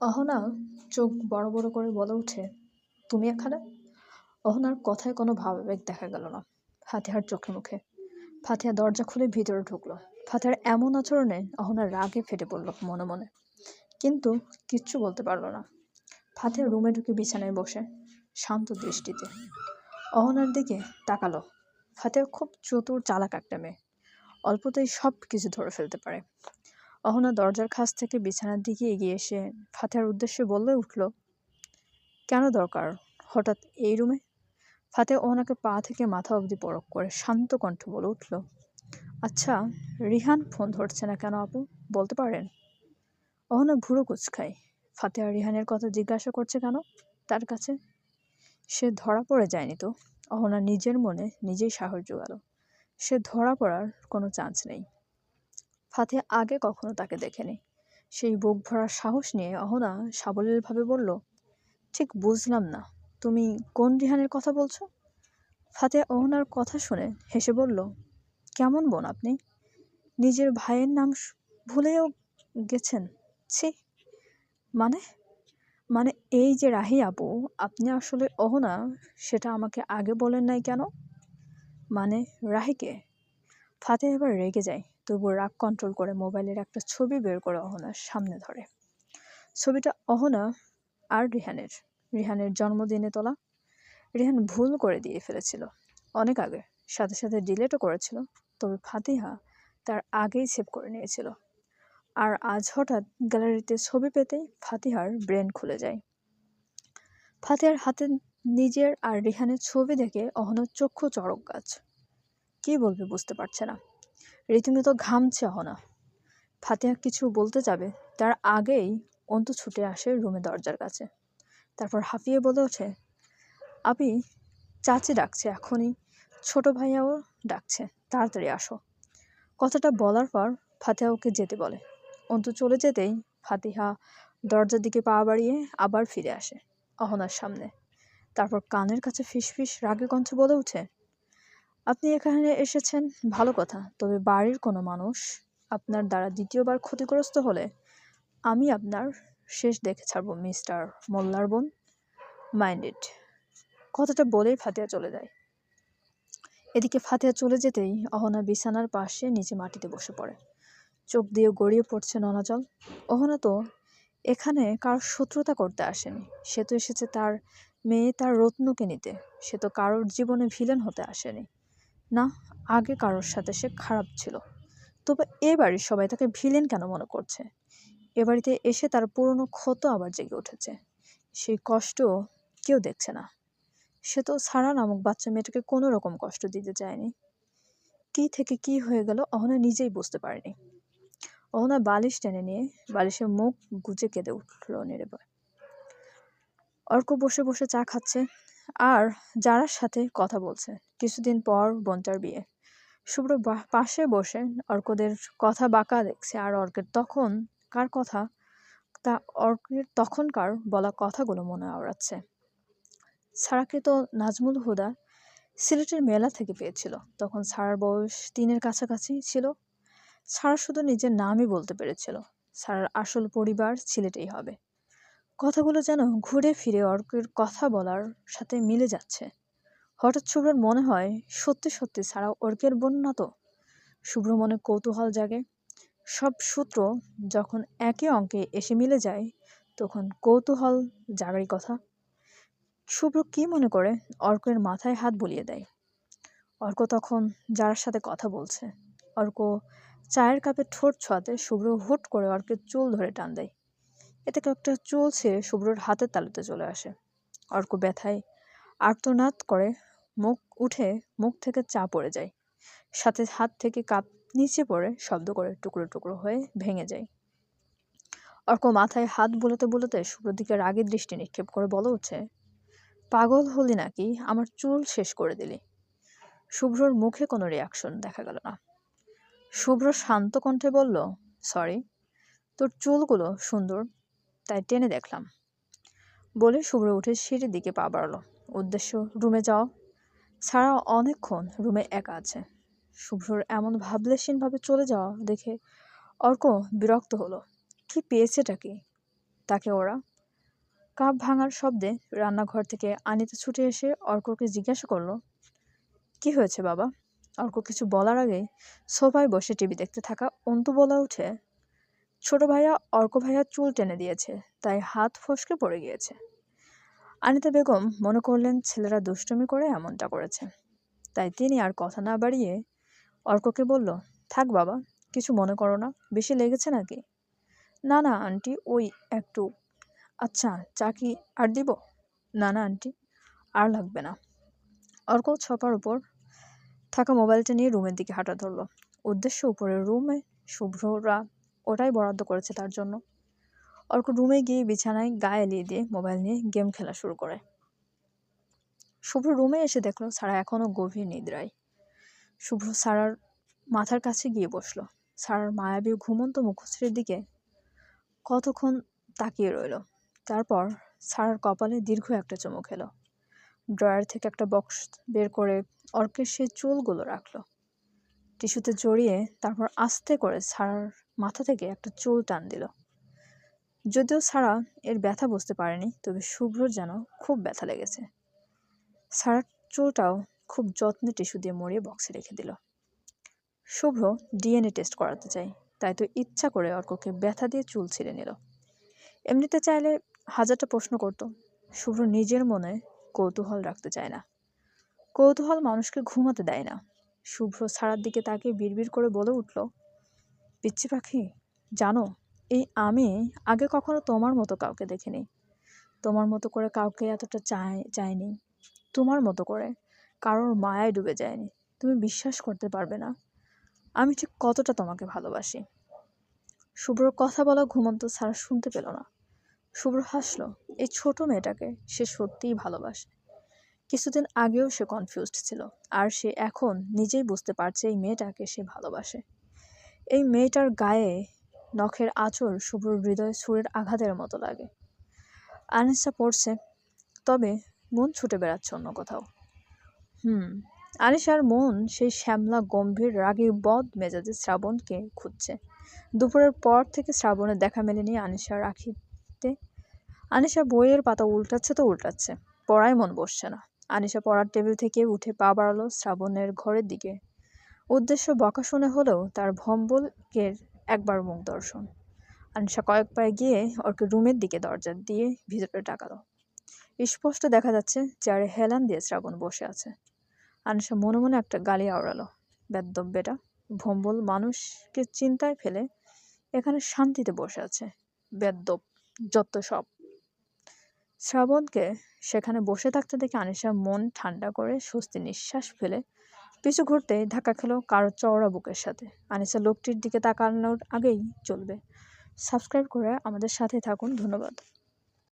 অহনা চোখ বড় বড় করে বলে উঠে, তুমি এখানে? অহনার কথায় কোনো ভাবাবেগ দেখা গেল না। ফাতিহার চোখে মুখে। ফাতিহা দরজা খুলে ভিতরে ঢুকলো। ফাতিহার এমন আচরণে অহনার রাগে ফেটে পড়ল মনে মনে। কিন্তু কিচ্ছু বলতে পারল না। ফাতিহা রুমে ঢুকে বিছানায় বসে, শান্ত দৃষ্টিতে। অহনার দিকে তাকালো। ফাতিহা খুব চতুর, চালাক একটা মেয়ে। অল্পতেই সব কিছু ধরে ফেলতে পারে। অহনা দরজার কাছ থেকে বিছানার দিকে এগিয়ে এসে ফাতেহার উদ্দেশ্যে বললে উঠল, কেন দরকার? হঠাৎ এই রুমে? ফাতে ওনাকে পা থেকে মাথা অবধি পরক করে শান্ত কণ্ঠ বলে উঠল আচ্ছা রিহান ফোন ধরছে না কেন আপু? বলতে পারেন? অহনা ভুরো কুচকায়, ফাতেহা রিহানের কথা জিজ্ঞাসা করছে কেন তার কাছে? সে ধরা পড়ে যায়নি তো? অহনা নিজের মনে নিজেই সাহস জোগালো, সে ধরা পড়ার কোনো চান্স নেই। ফাতে আগে কখনো তাকে দেখেনি। সেই বুক ভরার সাহস নিয়ে অহনা সাবলীলভাবে বলল, ঠিক বুঝলাম না। তুমি কোন রিহানের কথা বলছো? ফাতে অহনার কথা শুনে হেসে বলল, কেমন বোন আপনি? নিজের ভাইয়ের নাম ভুলেও গেছেন? ছি। মানে? মানে এই যে রাহি আপু, আপনি আসলে অহনা, সেটা আমাকে আগে বলেন নাই কেন? মানে রাহিকে? ফাতে এবার রেগে যায়। তবুও রাগ কন্ট্রোল করে মোবাইলের একটা ছবি বের করে অহনার সামনে ধরে। ছবিটা অহনা আর রিহানের রিহানের জন্মদিনে তোলা। রিহান ভুল করে দিয়ে ফেলেছিল, অনেক আগে। সাথে সাথে ডিলেটও করেছিল, তবে ফাতিহা তার আগেই সেভ করে নিয়েছিল। আর আজ হঠাৎ গ্যালারিতে ছবি পেতেই ফাতিহার ব্রেন খুলে যায়। ফাতিহার হাতে নিজের আর রিহানের ছবি দেখে অহনার চক্ষু চড়ক গাছ। কী বলবে বুঝতে পারছে না। রীতিমতো ঘামছে অহনা ফাতিহা কিছু বলতে যাবে, তার আগেই অন্তু ছুটে আসে রুমে দরজার কাছে। তারপর হাঁপিয়ে বলে ওঠে আপি চাচি ডাকছে এখনই, ছোট ভাইয়াও ডাকছে, তাড়াতাড়ি আসো। কথাটা বলার পর ফাতিহা ওকে যেতে বলে। অন্তু চলে যেতেই ফাতিহা দরজার দিকে পা বাড়িয়ে আবার ফিরে আসে অহনার সামনে। তারপর কানের কাছে ফিসফিস রাগে কণ্ঠে বলে ওঠে আপনি এখানে এসেছেন, ভালো কথা। তবে বাড়ির কোনো মানুষ আপনার দ্বারা দ্বিতীয়বার ক্ষতিগ্রস্ত হলে আমি আপনার শেষ দেখে ছাড়বো, মিস্টার মোল্লার বোন। মাইন্ডেড কথাটা বলেই ফাতিয়া চলে যায়। এদিকে ফাতিয়া চলে যেতেই অহনা বিছানার পাশে নিচে মাটিতে বসে পড়ে। চোখ দিয়ে গড়িয়ে পড়ছে ননাজল। অহনা তো এখানে কারোর শত্রুতা করতে আসেনি। সে তো এসেছে তার মেয়ে, তার রত্নকে নিতে। সে তো কারোর জীবনে ভিলেন হতে আসেনি। না, আগে কারোর সাথে সে খারাপ ছিল। তবে এ বাড়ির সবাই তাকে ভিলেন কেন মনে করছে? এ বাড়িতে এসে তার পুরনো ক্ষত আবার জেগে উঠেছে। সেই কষ্ট কেউ দেখছে না। সে তো সারা নামক বাচ্চা মেয়েটাকে কোনো রকম কষ্ট দিতে চায়নি। কি থেকে কি হয়ে গেল অহনা নিজেই বুঝতে পারেনি। অহনা বালিশ টেনে নিয়ে বালিশের মুখ গুজে কেঁদে উঠল নিরেবয় অর্ক বসে বসে চা খাচ্ছে। আর যারার সাথে কথা বলছে। কিছুদিন পর বোনটার বিয়ে। শুভ্র পাশে বসে অর্কদের কথা বাঁকা দেখছে আর অর্কের তখন কার কথা? তা অর্কের তখনকার বলা কথাগুলো মনে আওড়াচ্ছে। সারাকে তো নাজমুল হুদা সিলেটের মেলা থেকে পেয়েছিল। তখন সারার বয়স তিনের কাছাকাছি ছিল। সারা শুধু নিজের নামই বলতে পেরেছিল। সারার আসল পরিবার সিলেটেই হবে। কথাগুলো যেন ঘুরে ফিরে অর্কের কথা বলার সাথে মিলে যাচ্ছে। হঠাৎ শুভ্রর মনে হয়, সত্যি সত্যি ছাড়া অর্কের বোন না তো। শুভ্র মনে কৌতূহল জাগে। সব সূত্র যখন একে অঙ্কে এসে মিলে যায়, তখন কৌতূহল জাগারই কথা। শুভ্র কি মনে করে? অর্কের মাথায় হাত বুলিয়ে দেয়। অর্ক তখন যার সাথে কথা বলছে। অর্ক চায়ের কাপে ঠোঁট ছোঁয়াতে শুভ্র হুট করে অর্কের চুল ধরে টান দেয়। এতে একটা চুল ছেড়ে শুভ্রর হাতের তালুতে চলে আসে। অর্ক ব্যথায় আর্তনাদ করে, মুখ উঠে মুখ থেকে চা পড়ে যায়। সাথে হাত থেকে কাপ নিচে পড়ে শব্দ করে টুকরো টুকরো হয়ে ভেঙে যায়। অর্ক মাথায় হাত বুলোতে বুলোতে শুভ্রর দিকে রাগের দৃষ্টি নিক্ষেপ করে বলে উঠছে পাগল হলি নাকি? আমার চুল শেষ করে দিলি। শুভ্রর মুখে কোনো রিয়াকশন দেখা গেল না। শুভ্র শান্ত কণ্ঠে বলল সরি তোর চুলগুলো সুন্দর তাই টেনে দেখলাম। বলে শুভ্র উঠে সিঁড়ির দিকে পা বাড়ালো। উদ্দেশ্য, রুমে যাওয়া ছাড়া অনেকক্ষণ রুমে একা আছে। শুভ্রর এমন ভাবলেশীনভাবে চলে যাওয়া দেখে অর্ক বিরক্ত হলো। কি পেয়েছেটা কি? তাকে ওরা কাপ ভাঙার শব্দে রান্নাঘর থেকে আনিতে ছুটে এসে অর্ককে জিজ্ঞাসা করল, কি হয়েছে বাবা? অর্ক কিছু বলার আগেই সোফায় বসে টিভি দেখতে থাকা অন্তু বলা উঠে ছোট ভাইয়া অর্ক ভাইয়া চুল টেনে দিয়েছে, তাই হাত ফসকে পড়ে গিয়েছে। আনিতা বেগম মনে করলেন ছেলেরা দুষ্টুমি করে এমনটা করেছে। তাই তিনি আর কথা না বাড়িয়ে অর্ককে বলল, থাক বাবা, কিছু মনে করো না, বেশি লেগেছে নাকি? না না আন্টি, ওই একটু। আচ্ছা চা কি আর দিব? না না আন্টি, আর লাগবে না। অর্ক ছপার উপর থাকা মোবাইলটা নিয়ে রুমের দিকে হাঁটা ধরলো। উদ্দেশ্য উপরে রুমে শুভ্ররা ওটাই বরাদ্দ করেছে তার জন্য। অর্ক রুমে গিয়ে বিছানায় গায়ে এলিয়ে দিয়ে মোবাইল নিয়ে গেম খেলা শুরু করে। শুভ্র রুমে এসে দেখল সারা এখনও গভীর নিদ্রায়। শুভ্র সারার মাথার কাছে গিয়ে বসল। সারার মায়াবী ঘুমন্ত মুখশ্রীর দিকে কতক্ষণ তাকিয়ে রইল। তারপর সারার কপালে দীর্ঘ একটা চুমুক এলো ড্রয়ার থেকে একটা বক্স বের করে অর্কের সেই চুলগুলো রাখল। টিস্যুতে জড়িয়ে তারপর আস্তে করে সারার মাথা থেকে একটা চুল টান দিল। যদিও সারা এর ব্যথা বুঝতে পারেনি, তবে শুভ্রর যেন খুব ব্যথা লেগেছে। সারার চুলটাও খুব যত্নে টিস্যু দিয়ে মরিয়ে বক্সে রেখে দিল। শুভ্র ডিএনএ টেস্ট করাতে চাই তাই তো ইচ্ছা করে অর্ককে ব্যথা দিয়ে চুল ছিঁড়ে নিল। এমনিতে চাইলে হাজারটা প্রশ্ন করত, শুভ্র নিজের মনে কৌতূহল রাখতে চায় না। কৌতূহল মানুষকে ঘুমাতে দেয় না। শুভ্র ছাড়ার দিকে তাকে বিড়বিড় করে বলে উঠল পিচ্ছি পাখি? জানো, এই আমি আগে কখনো তোমার মতো কাউকে দেখিনি। তোমার মতো করে কাউকে এতটা চাই, চাইনি। তোমার মতো করে কারোর মায়ায় ডুবে যায়নি। তুমি বিশ্বাস করতে পারবে না। আমি ঠিক কতটা তোমাকে ভালোবাসি। শুভ্রর কথা বলা ঘুমন্ত ছাড়া শুনতে পেল না। শুভ্র হাসলো, এই ছোট মেয়েটাকে সে সত্যিই ভালোবাসে। কিছুদিন আগেও সে কনফিউজড ছিল, আর সে এখন নিজেই বুঝতে পারছে এই মেয়েটাকে সে ভালোবাসে। এই মেয়েটার গায়ে নখের আঁচড় শুভ্র হৃদয় সুরের আঘাতের মতো লাগে। আনিসা পড়ছে, তবে মন ছুটে বেড়াচ্ছে অন্য কোথাও। হুম, আনিসার মন সেই শ্যামলা, গম্ভীর, রাগী, বদ মেজাজে শ্রাবণকে খুঁজছে। দুপুরের পর থেকে শ্রাবণের দেখা মেলেনি আনিসার আখিতে। আনিসা বইয়ের পাতা উল্টাচ্ছে তো উল্টাচ্ছে, পড়ায় মন বসছে না। আনিসা পড়ার টেবিল থেকে উঠে পা বাড়ালো শ্রাবণের ঘরের দিকে। উদ্দেশ্য বকা শুনে হলেও তার ভম্বলকের একবার মুখ দর্শন। আনিসা কয়েক পায়ে গিয়ে ওরকে রুমের দিকে দরজা দিয়ে ভিতরে টাকালো। স্পষ্ট দেখা যাচ্ছে চেয়ারে হেলান দিয়ে শ্রাবণ বসে আছে। আনিসা মনে মনে একটা গালি আওড়ালো। বেদ্যব বেটা, ভম্বল মানুষকে চিন্তায় ফেলে এখানে শান্তিতে বসে আছে। বেদ্যব যত সব। শ্রাবণকে সেখানে বসে থাকতে দেখে আনিসা মন ঠান্ডা করে স্বস্তি নিঃশ্বাস ফেলে পিছু ঘুরতে ধাক্কা খেলো কারও চওড়া বুকের সাথে। আনিসা লোকটির দিকে তাকানোর আগেই চলবে। সাবস্ক্রাইব করে আমাদের সাথে থাকুন। ধন্যবাদ।